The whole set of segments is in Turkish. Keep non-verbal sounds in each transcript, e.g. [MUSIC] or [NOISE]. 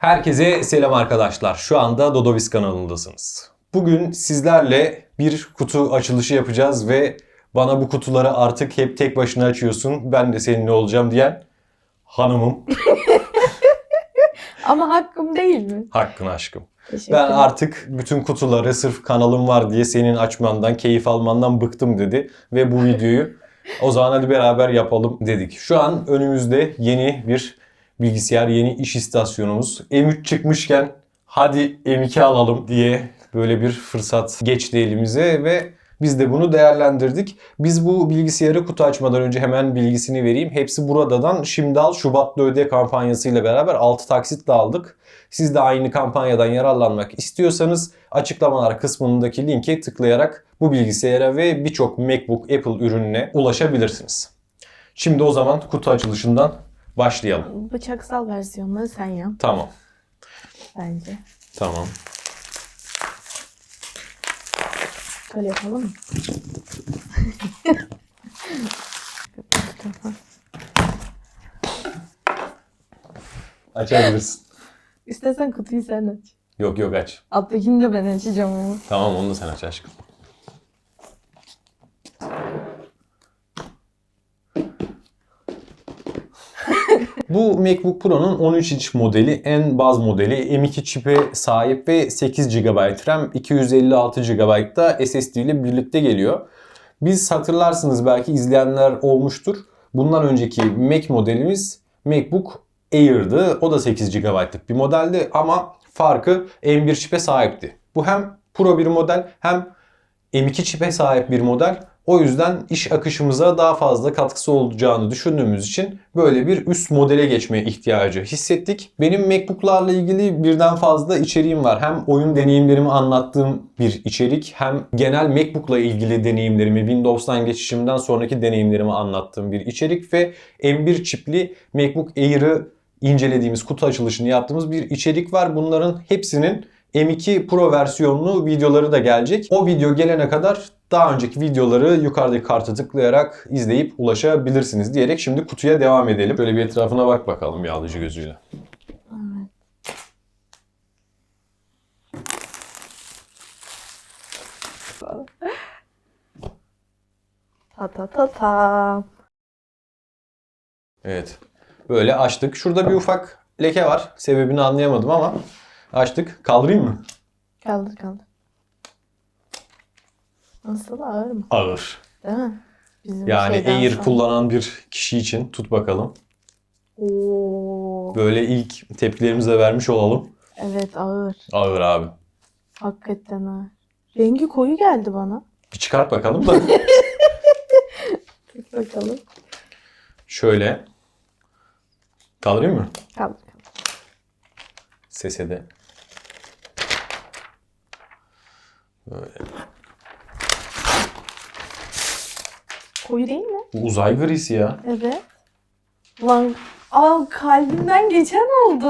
Herkese selam arkadaşlar. Şu anda Dodovis kanalındasınız. Bugün sizlerle bir kutu açılışı yapacağız ve bana bu kutuları artık hep tek başına açıyorsun. Ben de seninle olacağım diyen hanımım. [LAUGHS] Ama hakkım değil mi? Hakkın aşkım. Ben artık bütün kutuları sırf kanalım var diye senin açmandan, keyif almandan bıktım dedi. Ve bu [LAUGHS] videoyu o zaman hadi beraber yapalım dedik. Şu an önümüzde yeni bir bilgisayar, yeni iş istasyonumuz. M3 çıkmışken hadi M2 alalım diye böyle bir fırsat geçti elimize ve biz de bunu değerlendirdik. Biz bu bilgisayarı kutu açmadan önce hemen bilgisini vereyim. Hepsi buradadan şimdi al Şubat'ta öde kampanyasıyla beraber 6 taksitle aldık. Siz de aynı kampanyadan yararlanmak istiyorsanız açıklamalar kısmındaki linke tıklayarak bu bilgisayara ve birçok MacBook Apple ürününe ulaşabilirsiniz. Şimdi o zaman kutu açılışından başlayalım. Bıçaksal versiyonları sen yap Tamam. bence. Tamam. Böyle yapalım mı? Açabilirsin. İstersen kutuyu sen aç. Yok yok aç. Alttakini de ben açacağım ama. Tamam onu da sen aç aşkım. Bu MacBook Pro'nun 13 inç modeli, en baz modeli M2 çipe sahip ve 8 GB RAM, 256 GB da SSD ile birlikte geliyor. Biz hatırlarsınız belki izleyenler olmuştur. Bundan önceki Mac modelimiz MacBook Air'dı. O da 8 GB'lık bir modeldi ama farkı M1 çipe sahipti. Bu hem Pro bir model hem M2 çipe sahip bir model. O yüzden iş akışımıza daha fazla katkısı olacağını düşündüğümüz için böyle bir üst modele geçmeye ihtiyacı hissettik. Benim MacBook'larla ilgili birden fazla içeriğim var. Hem oyun deneyimlerimi anlattığım bir içerik hem genel MacBook'la ilgili deneyimlerimi, Windows'tan geçişimden sonraki deneyimlerimi anlattığım bir içerik ve M1 çipli MacBook Air'ı incelediğimiz, kutu açılışını yaptığımız bir içerik var. Bunların hepsinin M2 Pro versiyonlu videoları da gelecek. O video gelene kadar daha önceki videoları yukarıdaki karta tıklayarak izleyip ulaşabilirsiniz diyerek şimdi kutuya devam edelim. Böyle bir etrafına bak bakalım bir alıcı gözüyle. Ta ta ta ta. Evet. Böyle açtık. Şurada bir ufak leke var. Sebebini anlayamadım ama açtık. Kaldırayım mı? Kaldır kaldır. Nasıl ağır mı? Ağır. Değil mi? Bizim Yani Air sonra. kullanan bir kişi için tut bakalım. Oo. Böyle ilk tepkilerimizi de vermiş olalım. Evet ağır. Ağır abi. Hakikaten ağır. Rengi koyu geldi bana. Bir çıkart bakalım da. [LAUGHS] Tık bakalım. Şöyle. Kaldırayım mı? Kaldır. Sese de. Böyle. Koyu değil mi? Bu uzay grisi ya. Evet. Lan aa kalbimden geçen oldu.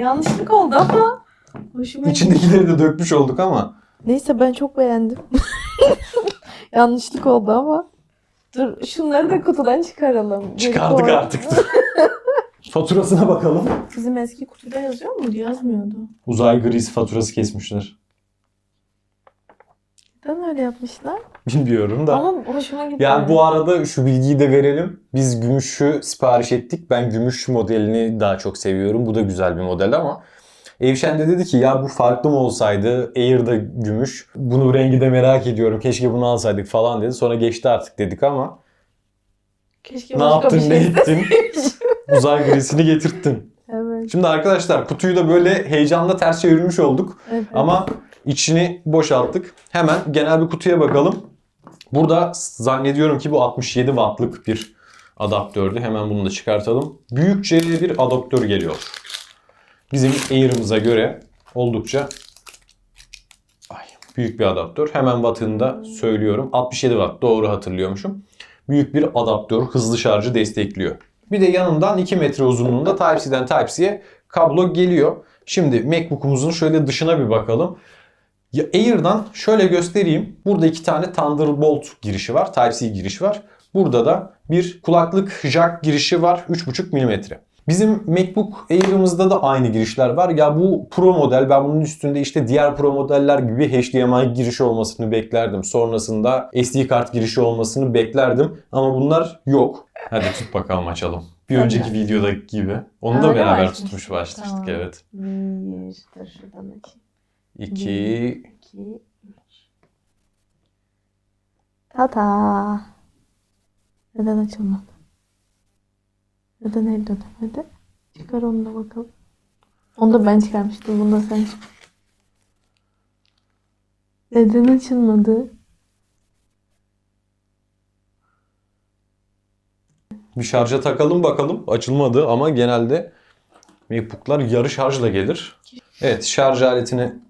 Yanlışlık oldu ama. Hoşuma. İçindekileri de dökmüş olduk ama. Neyse ben çok beğendim. [LAUGHS] Yanlışlık oldu ama. Dur şunları da kutudan çıkaralım. Çıkardık Geri artık. [LAUGHS] Faturasına bakalım. Bizim eski kutuda yazıyor mu? Yazmıyordu. Uzay grisi faturası kesmişler. Neden öyle yapmışlar? [LAUGHS] Bilmiyorum da. Ama hoşuma gitti. Yani bu arada şu bilgiyi de verelim. Biz gümüşü sipariş ettik. Ben gümüş modelini daha çok seviyorum. Bu da güzel bir model ama Evşen de dedi ki ya bu farklı mı olsaydı? Air'da gümüş. Bunu rengi de merak ediyorum. Keşke bunu alsaydık falan dedi. Sonra geçti artık dedik ama Keşke ne yaptın bir ne şey ettin? [LAUGHS] Uzay grisini getirttin. Evet. Şimdi arkadaşlar kutuyu da böyle heyecanla ters çevirmiş olduk. evet. Ama içini boşalttık. Hemen genel bir kutuya bakalım. Burada zannediyorum ki bu 67 wattlık bir adaptördü. Hemen bunu da çıkartalım. Büyükçe bir adaptör geliyor. Bizim Air'ımıza göre oldukça ay, büyük bir adaptör. Hemen wattını da söylüyorum. 67 watt doğru hatırlıyormuşum. Büyük bir adaptör hızlı şarjı destekliyor. Bir de yanından 2 metre uzunluğunda Type-C'den Type-C'ye kablo geliyor. Şimdi MacBook'umuzun şöyle dışına bir bakalım. Ya Air'dan şöyle göstereyim. Burada iki tane Thunderbolt girişi var. Type-C girişi var. Burada da bir kulaklık jack girişi var 3.5 mm. Bizim MacBook Air'ımızda da aynı girişler var. Ya bu Pro model ben bunun üstünde işte diğer Pro modeller gibi HDMI girişi olmasını beklerdim. Sonrasında SD kart girişi olmasını beklerdim. Ama bunlar yok. Hadi tut bakalım açalım. Bir Hadi. önceki videodaki gibi. Onu da öyle beraber açmıştık? tutmuş başladık Tamam. evet. Bir, dur şuradan açayım. 2 İki, üç. Tata. Neden açılmadı? Neden el dönemedi? Çıkar onu da bakalım. Onu da ben çıkarmıştım. Bunu da sen çıkar. Neden açılmadı? Bir şarja takalım bakalım. Açılmadı ama genelde MacBook'lar yarı şarjla gelir. Evet şarj aletini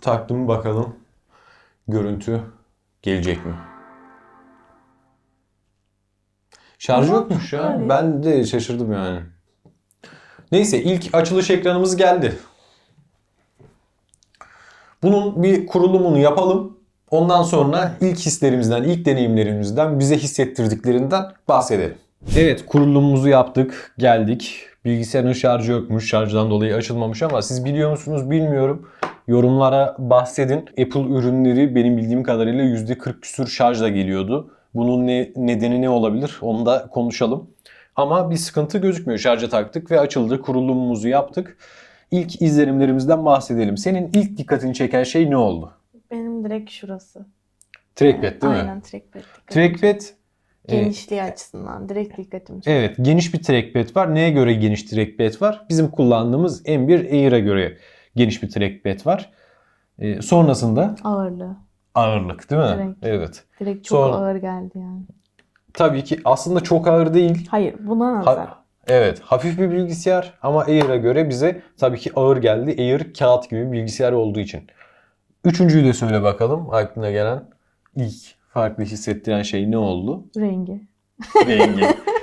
taktım bakalım. Görüntü gelecek mi? Şarj Ama yokmuş ya. Ben de şaşırdım yani. Neyse ilk açılış ekranımız geldi. Bunun bir kurulumunu yapalım. Ondan sonra ilk hislerimizden, ilk deneyimlerimizden, bize hissettirdiklerinden bahsedelim. Evet, kurulumumuzu yaptık, geldik. Bilgisayarın şarjı yokmuş, şarjdan dolayı açılmamış ama siz biliyor musunuz bilmiyorum. Yorumlara bahsedin. Apple ürünleri benim bildiğim kadarıyla %40 küsür şarjla geliyordu. Bunun ne, nedeni ne olabilir onu da konuşalım. Ama bir sıkıntı gözükmüyor. Şarja taktık ve açıldı. Kurulumumuzu yaptık. İlk izlenimlerimizden bahsedelim. Senin ilk dikkatini çeken şey ne oldu? Benim direkt şurası. Trackpad değil mi? Aynen trackpad. Trackpad e, Genişliği açısından direkt dikkatimi çekti. evet geniş bir trackpad var. Neye göre geniş trackpad var? Bizim kullandığımız M1 Air'a göre geniş bir trackpad var. E, sonrasında Ağırlığı. ağırlık değil mi? Direkt. Evet. Direkt çok Sonra- ağır geldi yani. Tabii ki aslında çok ağır değil. Hayır buna Ha- nazar. evet hafif bir bilgisayar ama Air'a göre bize tabii ki ağır geldi. Air kağıt gibi bir bilgisayar olduğu için. Üçüncüyü de söyle bakalım aklına gelen ilk farklı hissettiren şey ne oldu? Rengi. rengi. [LAUGHS]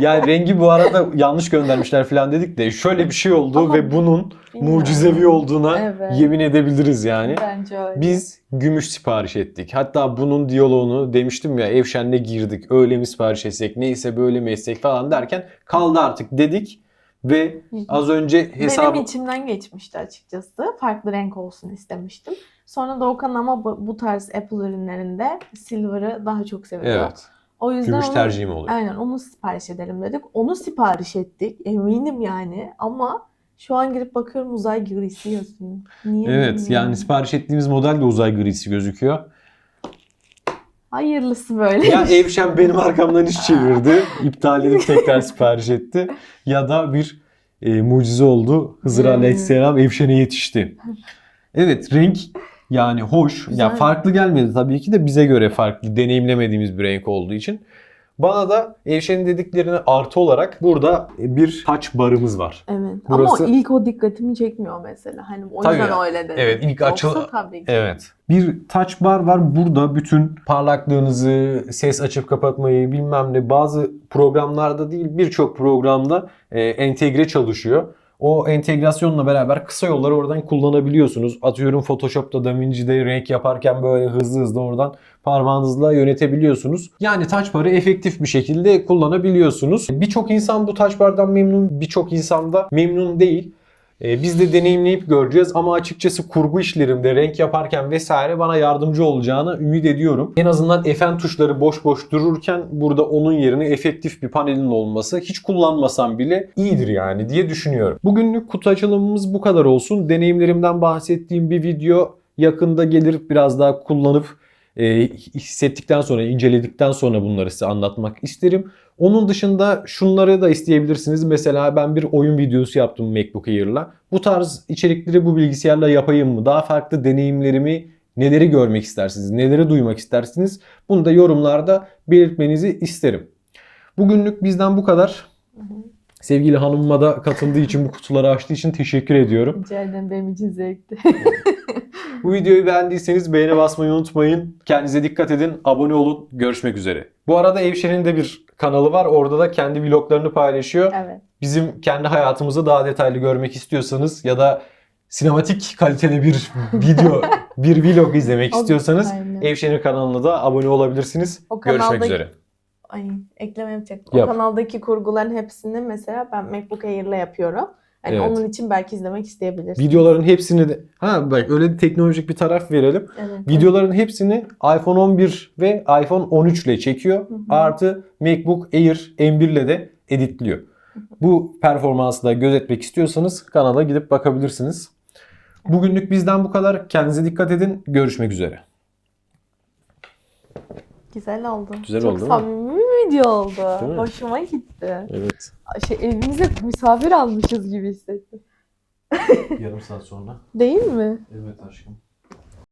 Yani rengi bu arada yanlış göndermişler falan dedik de şöyle bir şey oldu Ama ve bunun bilmiyorum. mucizevi olduğuna Evet. yemin edebiliriz yani. Bence öyle. Biz gümüş sipariş ettik. Hatta bunun diyaloğunu demiştim ya Evşen'le girdik. Öyle mi sipariş etsek neyse böyle mi etsek falan derken kaldı artık dedik. Ve az önce hesabı... Benim içimden geçmişti açıkçası. Farklı renk olsun istemiştim. Sonra Doğukan ama bu, tarz Apple ürünlerinde Silver'ı daha çok seviyor. Evet. O yüzden Gümüş onu- tercihim oluyor. Aynen onu sipariş edelim dedik. Onu sipariş ettik. Eminim yani ama şu an girip bakıyorum uzay grisi yazıyor. Niye Evet bilmiyorum. yani sipariş ettiğimiz model de uzay grisi gözüküyor. Hayırlısı böyle. Ya Evşen benim arkamdan iş çevirdi. [LAUGHS] İptal edip tekrar sipariş etti. Ya da bir e, mucize oldu. Hızır Hmm. Aleyhisselam Evşen'e yetişti. Evet renk yani hoş. Ya Güzel. farklı gelmedi tabii ki de bize göre farklı. Deneyimlemediğimiz bir renk olduğu için. Bana da Evşen'in dediklerine artı olarak burada bir touch barımız var. Evet. Burası- Ama ilk o dikkatimi çekmiyor mesela. Hani o Tabii yüzden ya. öyle dedim. Evet, ilk açıl- tabii ki. Evet. Bir touch bar var. Burada bütün parlaklığınızı, ses açıp kapatmayı bilmem ne bazı programlarda değil birçok programda e, entegre çalışıyor. O entegrasyonla beraber kısa yolları oradan kullanabiliyorsunuz. Atıyorum Photoshop'ta DaVinci'de renk yaparken böyle hızlı hızlı oradan parmağınızla yönetebiliyorsunuz. Yani touch bar'ı efektif bir şekilde kullanabiliyorsunuz. Birçok insan bu touch bar'dan memnun, birçok insan da memnun değil. Ee, Biz de deneyimleyip göreceğiz ama açıkçası kurgu işlerimde renk yaparken vesaire bana yardımcı olacağını ümit ediyorum. En azından Fn tuşları boş boş dururken burada onun yerine efektif bir panelin olması hiç kullanmasam bile iyidir yani diye düşünüyorum. Bugünlük kutu açılımımız bu kadar olsun. Deneyimlerimden bahsettiğim bir video yakında gelir biraz daha kullanıp e, hissettikten sonra, inceledikten sonra bunları size anlatmak isterim. Onun dışında şunları da isteyebilirsiniz. Mesela ben bir oyun videosu yaptım MacBook Air'la. Bu tarz içerikleri bu bilgisayarla yapayım mı? Daha farklı deneyimlerimi neleri görmek istersiniz? Neleri duymak istersiniz? Bunu da yorumlarda belirtmenizi isterim. Bugünlük bizden bu kadar. Hı hı. Sevgili hanımıma da katıldığı için bu kutuları açtığı için teşekkür ediyorum. Rica ederim benim için zevkti. [LAUGHS] Bu videoyu beğendiyseniz beğene basmayı unutmayın. Kendinize dikkat edin. Abone olun. Görüşmek üzere. Bu arada Evşen'in de bir kanalı var. Orada da kendi vloglarını paylaşıyor. evet. Bizim kendi hayatımızı daha detaylı görmek istiyorsanız ya da sinematik kaliteli bir [LAUGHS] video, bir vlog izlemek istiyorsanız aynen. Evşen'in kanalına da abone olabilirsiniz. O Görüşmek kanalda- üzere. Ay, ekleme yapacak. Yap. O kanaldaki kurguların hepsini mesela ben MacBook Air'le yapıyorum. Hani Evet. onun için belki izlemek isteyebilirsin. Videoların hepsini de ha bak öyle bir teknolojik bir taraf verelim. Evet. Videoların hepsini iPhone 11 ve iPhone 13 ile çekiyor. Hı hı. Artı MacBook Air M1 ile de editliyor. Bu performansı da gözetmek istiyorsanız kanala gidip bakabilirsiniz. Bugünlük bizden bu kadar. Kendinize dikkat edin. Görüşmek üzere. Güzel oldu. Güzel Çok oldu, mi? samimi video oldu. Değil mi? Hoşuma gitti. Evet. Şey, evimize misafir almışız gibi hissettim. Yarım saat sonra. Değil mi? Evet aşkım.